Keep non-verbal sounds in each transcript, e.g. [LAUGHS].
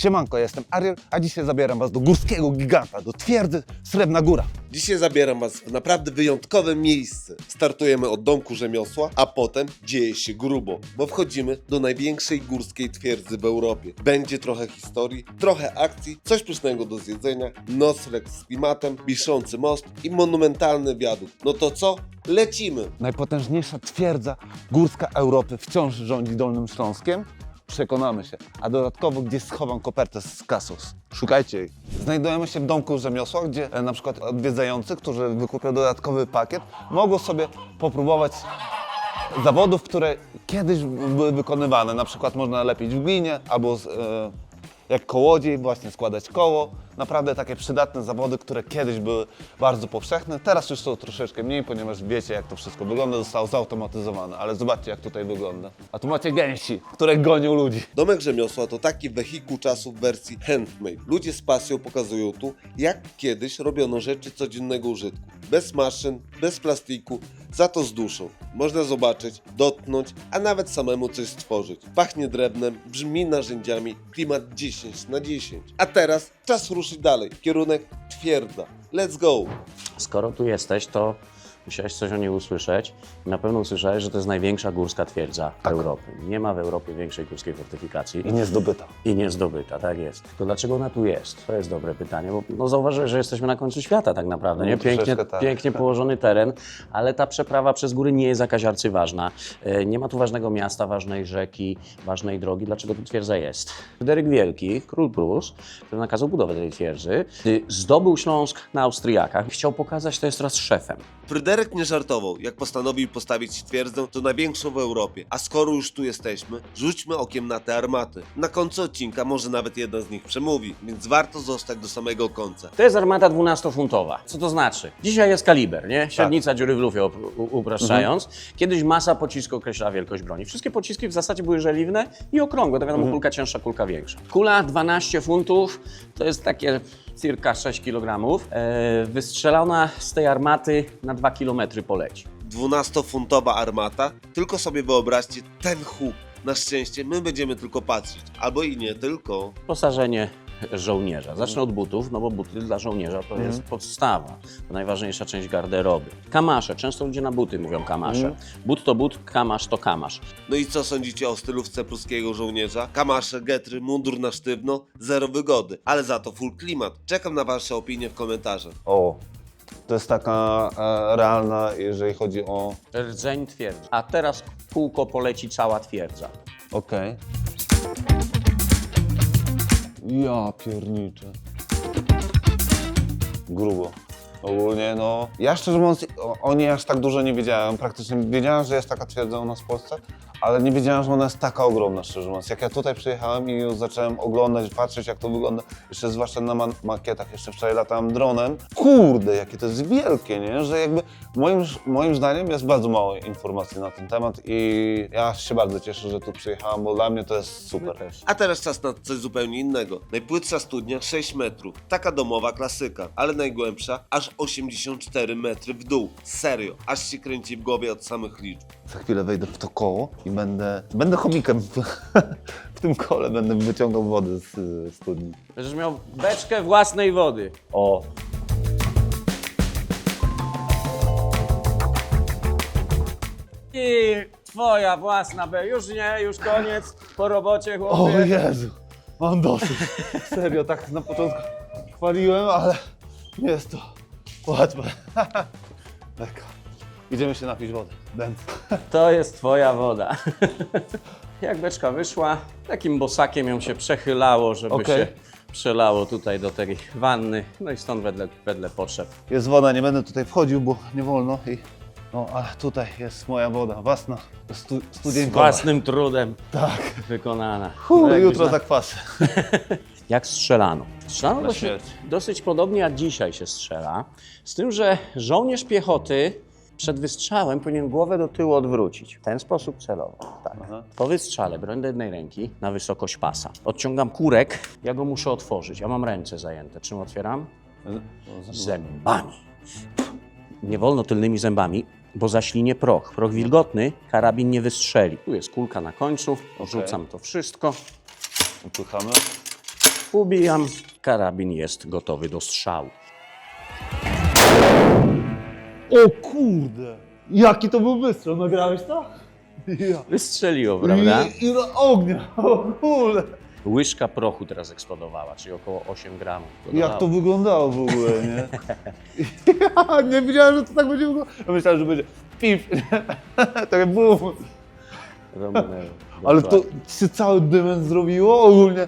Siemanko, jestem Ariel, a dzisiaj zabieram was do górskiego giganta, do twierdzy Srebrna Góra. Dzisiaj zabieram Was w naprawdę wyjątkowe miejsce. Startujemy od domku rzemiosła, a potem dzieje się grubo, bo wchodzimy do największej górskiej twierdzy w Europie. Będzie trochę historii, trochę akcji, coś pysznego do zjedzenia, nocleg z klimatem, wiszący most i monumentalny wiadukt. No to co? Lecimy! Najpotężniejsza twierdza górska Europy wciąż rządzi Dolnym Śląskiem? Przekonamy się. A dodatkowo gdzieś schowam kopertę z kasus. Szukajcie jej. Znajdujemy się w domku rzemiosła, gdzie e, na przykład odwiedzający, którzy wykupią dodatkowy pakiet, mogą sobie popróbować zawodów, które kiedyś były wykonywane. Na przykład można lepić w glinie albo z, e, jak kołodziej właśnie składać koło. Naprawdę takie przydatne zawody, które kiedyś były bardzo powszechne. Teraz już są troszeczkę mniej, ponieważ wiecie jak to wszystko wygląda, zostało zautomatyzowane. Ale zobaczcie jak tutaj wygląda. A tu macie gęsi, które gonią ludzi. Domek rzemiosła to taki wehikuł czasu w wersji handmade. Ludzie z pasją pokazują tu, jak kiedyś robiono rzeczy codziennego użytku. Bez maszyn, bez plastiku, za to z duszą. Można zobaczyć, dotknąć, a nawet samemu coś stworzyć. Pachnie drewnem, brzmi narzędziami, klimat 10 na 10. A teraz czas ruszyć dalej. Kierunek twierdza. Let's go! Skoro tu jesteś, to musiałeś coś o niej usłyszeć. Na pewno usłyszałeś, że to jest największa górska twierdza Europy. Nie ma w Europie większej górskiej fortyfikacji I nie zdobyta. i nie zdobyta, tak jest. To dlaczego ona tu jest? To jest dobre pytanie, bo no zauważyłeś, że jesteśmy na końcu świata tak naprawdę, nie? No, Pięknie, tak. pięknie położony teren, ale ta przeprawa przez góry nie jest jakaś arcyważna. E, Nie ma tu ważnego miasta, ważnej rzeki, ważnej drogi. Dlaczego tu twierdza jest? Fryderyk Wielki, król Prus, który nakazał budowę tej twierdzy, zdobył Śląsk na Austriakach, chciał pokazać, to jest teraz szefem. Fryderyk nie żartował, jak postanowił postawić twierdzę, to największą w Europie. A skoro już tu jesteśmy, rzućmy okiem na te armaty. Na końcu odcinka może nawet jedna z nich przemówi, więc warto zostać do samego końca. To jest armata 12-funtowa. Co to znaczy? Dzisiaj jest kaliber, nie? Tak. Średnica dziury w lufie u- upraszczając. Mhm. Kiedyś masa pocisku określała wielkość broni. Wszystkie pociski w zasadzie były żeliwne i okrągłe. To wiadomo, Mhm. kulka cięższa, kulka większa. Kula 12 funtów to jest takie circa 6 kg. Wystrzelona z tej armaty na 2 km poleci. 12-funtowa armata, tylko sobie wyobraźcie ten huk. Na szczęście my będziemy tylko patrzeć, albo i nie tylko. Posażenie żołnierza. Zacznę od butów, no bo buty dla żołnierza to Mhm. jest podstawa, to najważniejsza część garderoby. Kamasze, często ludzie na buty mówią kamasze. Mhm. But to but, kamasz to kamasz. No i co sądzicie o stylówce pruskiego żołnierza? Kamasze, getry, mundur na sztywno, zero wygody, ale za to full klimat. Czekam na wasze opinie w komentarzach. O, to jest taka e, realna, jeżeli chodzi o... Rdzeń twierdzy. A teraz kółko poleci cała twierdza. Okej. Ja pierniczę. Grubo. Ogólnie no, ja szczerze mówiąc o, niej aż tak dużo nie wiedziałem. Praktycznie wiedziałem, że jest taka twierdza u nas w Polsce, ale nie wiedziałem, że ona jest taka ogromna, szczerze mówiąc. Jak ja tutaj przyjechałem i już zacząłem oglądać, patrzeć jak to wygląda, jeszcze zwłaszcza na makietach, jeszcze wczoraj latałem dronem. Kurde, jakie to jest wielkie, nie? Że jakby moim, moim zdaniem jest bardzo mało informacji na ten temat i ja się bardzo cieszę, że tu przyjechałem, bo dla mnie to jest super. A teraz czas na coś zupełnie innego. Najpłytsza studnia 6 metrów. Taka domowa klasyka, ale najgłębsza aż 84 metry w dół. Serio, aż się kręci w głowie od samych liczb. Za chwilę wejdę w to koło i będę, będę chomikiem w, [LAUGHS] w tym kole, będę wyciągał wodę z y, studni. Będziesz miał beczkę własnej wody. O, I twoja własna be. Już nie, już koniec. Po robocie, o chłopie. Jezu, mam dosyć. Serio, tak na początku chwaliłem, ale nie jest to łatwe. Tak. [LAUGHS] Idziemy się napić wody. Będę. [LAUGHS] To jest twoja woda. [LAUGHS] Jak beczka wyszła, takim bosakiem ją się przechylało, żeby Okej. się przelało tutaj do tej wanny. No i stąd wedle, wedle potrzeb. Jest woda, nie będę tutaj wchodził, bo nie wolno. I, no, a tutaj jest moja woda, własna, stu, Z studzienkowa. własnym trudem Tak. wykonana. No jakbyś jutro na- zakwasy. Jak strzelano? Strzelano dosyć, dosyć podobnie jak dzisiaj się strzela, z tym, że żołnierz piechoty przed wystrzałem powinien głowę do tyłu odwrócić. W ten sposób celowo. Tak. Aha. Po wystrzale broń do jednej ręki na wysokość pasa. Odciągam kurek, ja go muszę otworzyć. Ja mam ręce zajęte. Czym otwieram? Zębami. Nie wolno tylnymi zębami, bo zaślinie proch. Proch wilgotny, karabin nie wystrzeli. Tu jest kulka na końcu, rzucam to wszystko. Upychamy. Ubijam. Karabin jest gotowy do strzału. O kurde! Jaki to był wystrzał, nagrałeś to? Ja. Wystrzeliło, prawda? I, i ognia, o kurde! Łyżka prochu teraz eksplodowała, czyli około 8 gramów. Jak to wyglądało w ogóle, nie? [LAUGHS] Ja nie wiedziałem, że to tak będzie wyglądało. Ja myślałem, że będzie pif, [LAUGHS] tak bum. Ale to się cały dymem zrobiło ogólnie.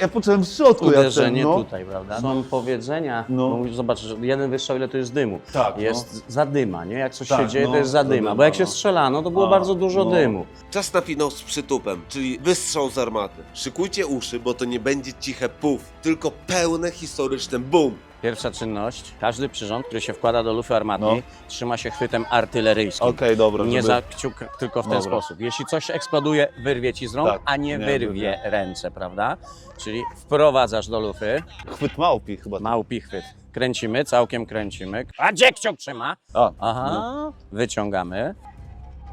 Ja poczułem w środku jak Uderzenie ten, no. tutaj, prawda? Są powiedzenia, No. no. mówisz, zobacz, że jeden wystrzał, ile to jest dymu. Tak, Jest zadyma, nie? Jak coś Tak, się dzieje, no, to jest zadyma. zadyma, Bo jak się no. strzelano, to było A, bardzo dużo no. dymu. Czas na finał z przytupem, czyli wystrzał z armaty. Szykujcie uszy, bo to nie będzie ciche puf, tylko pełne historyczne bum. Pierwsza czynność, każdy przyrząd, który się wkłada do lufy armatki, No. trzyma się chwytem artyleryjskim. Okej, dobra. Nie żeby- za kciuk, tylko w ten Dobra. sposób. Jeśli coś eksploduje, wyrwie ci z rąk, Tak, a nie, nie wyrwie wyrwie. ręce, prawda? Czyli wprowadzasz do lufy, Chwyt małpi chyba. małpi chwyt. Kręcimy, całkiem kręcimy. A gdzie kciuk trzyma? A, Aha, wyciągamy.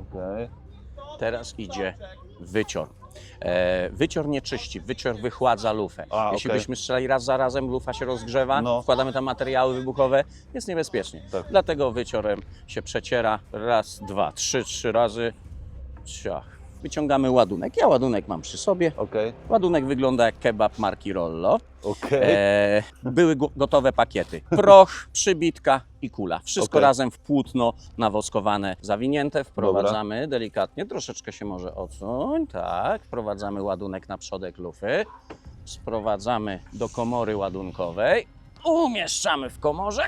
okej. Teraz idzie wycior. E, wycior nie czyści, wycior wychładza lufę. A, Jeśli okej. byśmy strzelali raz za razem, lufa się rozgrzewa, No. wkładamy tam materiały wybuchowe, jest niebezpiecznie. Tak. Dlatego wyciorem się przeciera raz, dwa, trzy, trzy razy. Ciach. Wyciągamy ładunek. Ja ładunek mam przy sobie. Okej, Ładunek wygląda jak kebab marki Rollo. okej. E, były go- gotowe pakiety. Proch, przybitka i kula. Wszystko Okej. razem w płótno nawoskowane, zawinięte. Wprowadzamy delikatnie, troszeczkę się może odsuń. Tak, wprowadzamy ładunek na przodek lufy. Sprowadzamy do komory ładunkowej. Umieszczamy w komorze.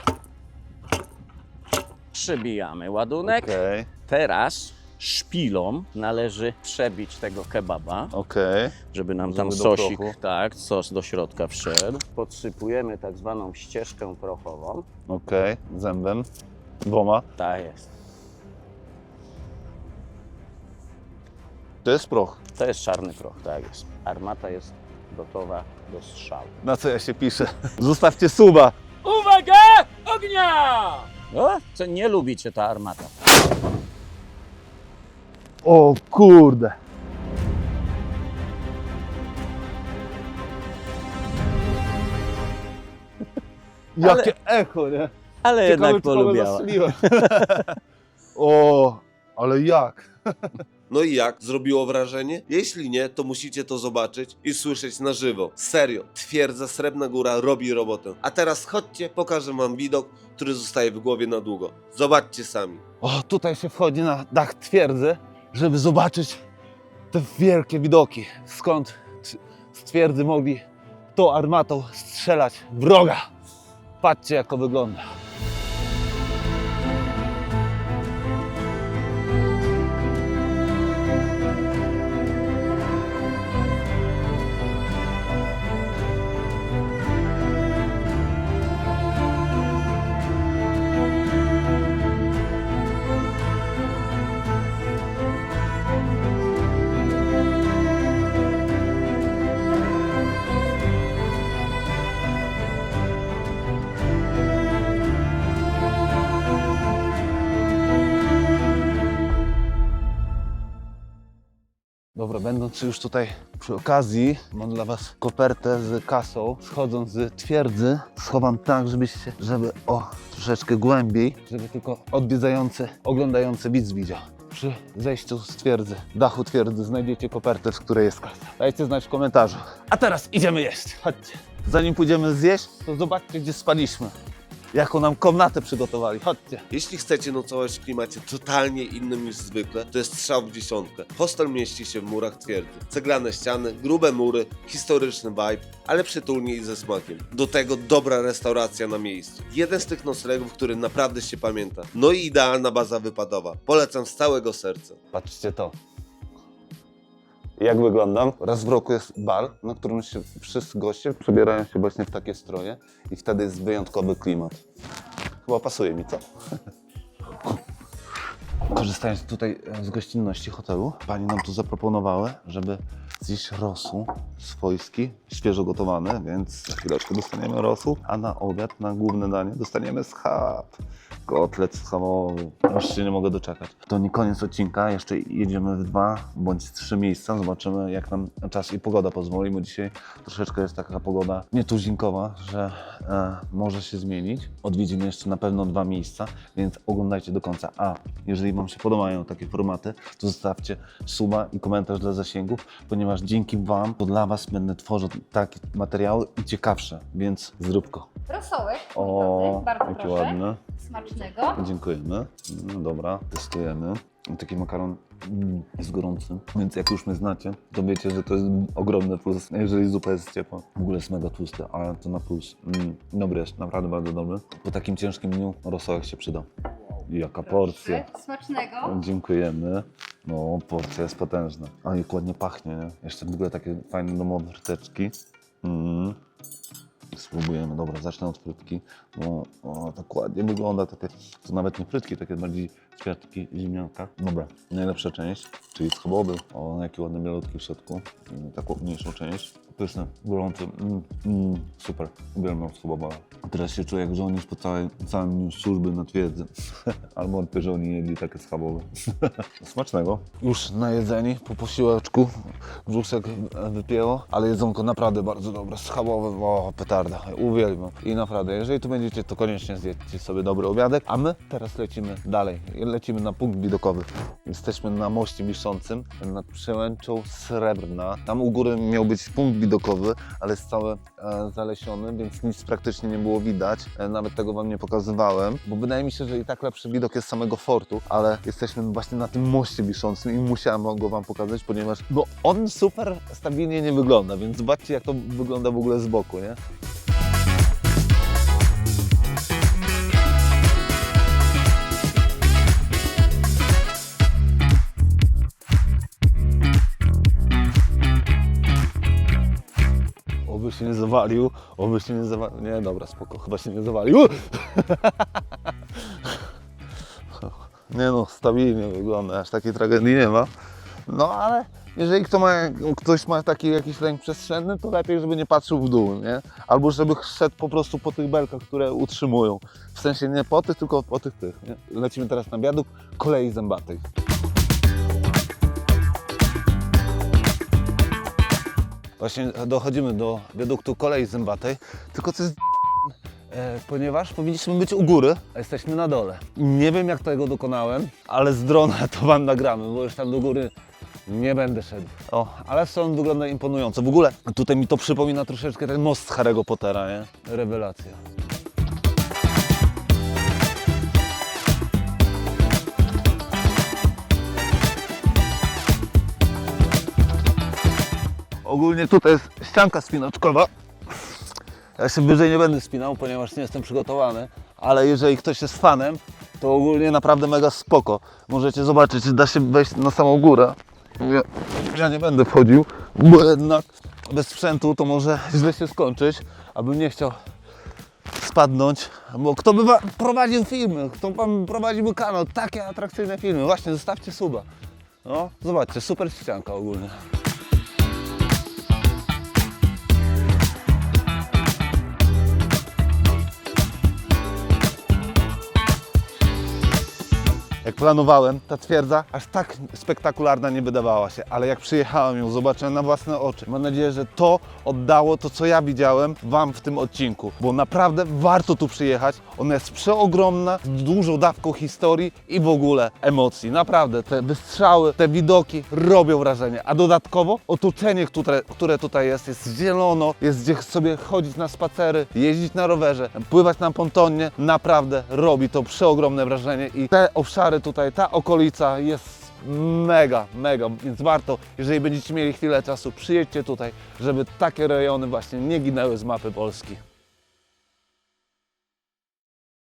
Przybijamy ładunek. Okej, Teraz szpilą należy przebić tego kebaba okej. żeby nam tam Żeby do sosik, prochu. tak, sos do środka wszedł. Podsypujemy tak zwaną ścieżkę prochową. Okej, zębem. Dwoma. Tak jest. To jest proch. To jest czarny proch, tak jest. Armata jest gotowa do strzału. Na co ja się piszę? Zostawcie suba. Uwaga! Ognia! O, co nie lubicie ta armata. O kurde. Jakie echo, nie? Ale Ciekawe, jednak czy polubiała. [LAUGHS] o, ale jak? [LAUGHS] No i jak? Zrobiło wrażenie? Jeśli nie, to musicie to zobaczyć i słyszeć na żywo. Serio, twierdza Srebrna Góra robi robotę. A teraz chodźcie, pokażę wam widok, który zostaje w głowie na długo. Zobaczcie sami. O, tutaj się wchodzi na dach twierdzy, żeby zobaczyć te wielkie widoki. Skąd z twierdzy mogli tą armatą strzelać wroga. Patrzcie, jak to wygląda. Będąc już tutaj przy okazji, mam dla Was kopertę z kasą. Schodząc z twierdzy, schowam tak, żebyście, żeby o troszeczkę głębiej, żeby tylko odwiedzający, oglądający widz widział. Przy zejściu z twierdzy, dachu twierdzy znajdziecie kopertę, w której jest kasa. Dajcie znać w komentarzu. A teraz idziemy jeść. Chodźcie. Zanim pójdziemy zjeść, to zobaczcie, gdzie spaliśmy. Jaką nam komnatę przygotowali. Chodźcie. Jeśli chcecie nocować w klimacie totalnie innym niż zwykle, to jest strzał w dziesiątkę. Hostel mieści się w murach twierdzy. Ceglane ściany, grube mury, historyczny vibe, ale przytulnie i ze smakiem. Do tego dobra restauracja na miejscu. Jeden z tych noclegów, który naprawdę się pamięta. No i idealna baza wypadowa. Polecam z całego serca. Patrzcie to. Jak wyglądam? Raz w roku jest bal, na którym się wszyscy goście przebierają się właśnie w takie stroje i wtedy jest wyjątkowy klimat. Chyba pasuje mi, co? Korzystając tutaj e, z gościnności hotelu, pani nam tu zaproponowały, żeby zjeść rosół swojski, świeżo gotowany, więc za chwileczkę dostaniemy rosół, a na obiad, na główne danie dostaniemy schab. Kotlet schabowy. Już się nie mogę doczekać. To nie koniec odcinka, jeszcze jedziemy w dwa bądź trzy miejsca. Zobaczymy jak nam czas i pogoda pozwoli, bo dzisiaj troszeczkę jest taka pogoda nietuzinkowa, że e, może się zmienić. Odwiedzimy jeszcze na pewno dwa miejsca, więc oglądajcie do końca. A jeżeli Wam się podobają takie formaty, to zostawcie suba i komentarz dla zasięgów, ponieważ dzięki Wam, to dla Was będę tworzył takie materiały i ciekawsze, więc zróbko. Rosołek O, bardzo proszę. ładne. Smacznego. Dziękujemy. No dobra, testujemy. Taki makaron mm, jest gorący, więc jak już mnie znacie, to wiecie, że to jest ogromny plus, jeżeli zupa jest ciepła. W ogóle jest mega tłusty, ale to na plus. Mm, dobry jest, naprawdę bardzo dobry. Po takim ciężkim dniu rosołek się przyda. Jaka porcja. Smacznego. Dziękujemy. No, porcja jest potężna. A jak ładnie pachnie, nie? Jeszcze w ogóle takie fajne domowe fryteczki. Mm. Spróbujemy. Dobra, zacznę od frytki. No, o, tak ładnie wygląda. Takie, to nawet nie frytki, takie bardziej kwiatki ziemnianka. Dobra, najlepsza część, czyli schabowy. O, jaki ładny bielutki w środku. Taką mniejszą część. Pyszny, gorący. Mm, mm, super. Uwielbiam schabowe. Teraz się czuję jak żołnierz po całej, całym dniu służby na twierdzy. [LAUGHS] Albo od żołni jedli takie schabowe. [LAUGHS] Smacznego. Już najedzeni po posiłeczku. Brzuszek wypięło, ale jedzonko naprawdę bardzo dobre. Schabowe, o petarda. Uwielbiam. I naprawdę, jeżeli tu będziecie, to koniecznie zjedźcie sobie dobry obiadek. A my teraz lecimy dalej. Lecimy na punkt widokowy. Jesteśmy na moście wiszącym nad przełęczą Srebrna. Tam u góry miał być punkt widokowy, ale jest cały e, zalesiony, więc nic praktycznie nie było widać. E, nawet tego Wam nie pokazywałem, bo wydaje mi się, że i tak lepszy widok jest samego fortu, ale jesteśmy właśnie na tym moście wiszącym i musiałem go Wam pokazać, ponieważ no, on super stabilnie nie wygląda, więc zobaczcie jak to wygląda w ogóle z boku, nie? Oby się nie zawalił, oby się nie zawalił. Nie, dobra, spoko, chyba się nie zawalił. [LAUGHS] Nie no, stabilnie wygląda, aż takiej tragedii nie ma. No ale jeżeli kto ma, ktoś ma taki jakiś lęk przestrzenny, to lepiej, żeby nie patrzył w dół, nie? Albo żeby szedł po prostu po tych belkach, które utrzymują. W sensie nie po tych, tylko po tych tych, nie? Lecimy teraz na wiaduk kolei zębatej. Właśnie dochodzimy do wiaduktu kolei zębatej, tylko co jest e, ponieważ powinniśmy być u góry, a jesteśmy na dole. Nie wiem jak tego dokonałem, ale z drona [LAUGHS] to wam nagramy, bo już tam do góry nie będę szedł. O, ale stąd wygląda imponująco. W ogóle tutaj mi to przypomina troszeczkę ten most Harry'ego Pottera, nie? Rewelacja. Ogólnie tutaj jest ścianka spinaczkowa. Ja się wyżej nie będę spinał, ponieważ nie jestem przygotowany, ale jeżeli ktoś jest fanem, to ogólnie naprawdę mega spoko. Możecie zobaczyć, czy da się wejść na samą górę. Ja, nie będę wchodził, bo jednak bez sprzętu to może źle się skończyć, abym nie chciał spadnąć, bo kto by wa- prowadził filmy, kto wam prowadziłby kanał, takie atrakcyjne filmy, właśnie zostawcie suba. No, zobaczcie, super ścianka ogólnie. Jak planowałem, ta twierdza aż tak spektakularna nie wydawała się, ale jak przyjechałem ją, zobaczyłem na własne oczy. Mam nadzieję, że to oddało to, co ja widziałem Wam w tym odcinku, bo naprawdę warto tu przyjechać. Ona jest przeogromna, z dużą dawką historii i w ogóle emocji. Naprawdę, te wystrzały, te widoki robią wrażenie, a dodatkowo otoczenie, które, które tutaj jest, jest zielono, jest gdzie sobie chodzić na spacery, jeździć na rowerze, pływać na pontonie, naprawdę robi to przeogromne wrażenie i te obszary tutaj, ta okolica jest mega, mega, więc warto, jeżeli będziecie mieli chwilę czasu, przyjedźcie tutaj, żeby takie rejony właśnie nie ginęły z mapy Polski.